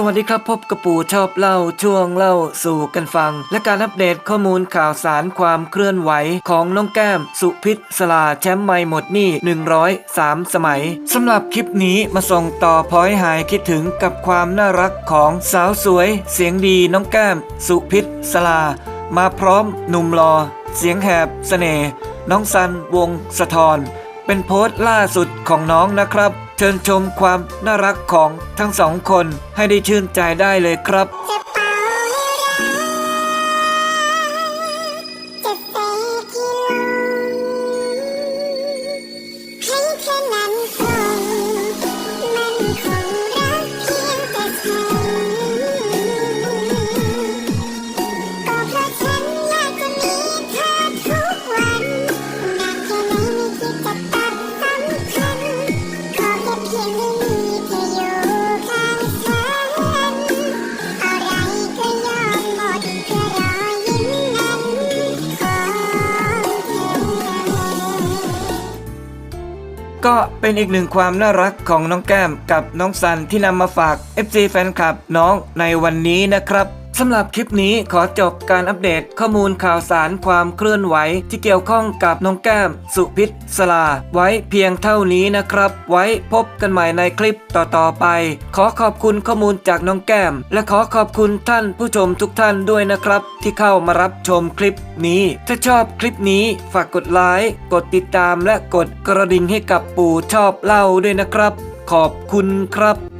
สวัสดีครับพบกับปู่ชอบเล่าช่วงเล่าสู่กันฟัง และการอัปเดตข้อมูลข่าวสารความเคลื่อนไหวของน้องแก้ม สุพิษสลาแชมป์ไม่หมดหนี้103 สมัยสำหรับคลิปนี้มาส่งต่อพอยหายคิดถึงกับความน่ารักของสาวสวย เสียงดีน้องแก้ม สุพิษสลา มาพร้อมหนุ่มรอ เสียงแหบเสน่ห์น้องซันวงสะทอนเป็นโพสต์ล่าสุดของน้องนะครับ เชิญชมความน่ารักของทั้งสองคนให้ได้ชื่นใจได้เลยครับเป่าให้เธอนั้นคงมัน ก็เป็นอีกหนึ่งความน่ารักของน้องแก้มกับน้องซันที่นำมาฝาก FC แฟนคลับน้องในวันนี้นะครับ สำหรับคลิปนี้ขอจบการอัปเดตข้อมูลข่าวสารความเคลื่อนไหว ที่เกี่ยวข้องกับน้องแก้ม สุพิษสลา ไว้เพียงเท่านี้นะครับ ไว้พบกันใหม่ในคลิปต่อๆไป ขอขอบคุณข้อมูลจากน้องแก้ม และขอขอบคุณท่านผู้ชมทุกท่านด้วยนะครับ ที่เข้ามารับชมคลิปนี้ ถ้าชอบคลิปนี้ฝากกดไลค์กดติดตามและกดกระดิ่งให้กับปู่ชอบเล่าด้วยนะครับ ขอบคุณครับ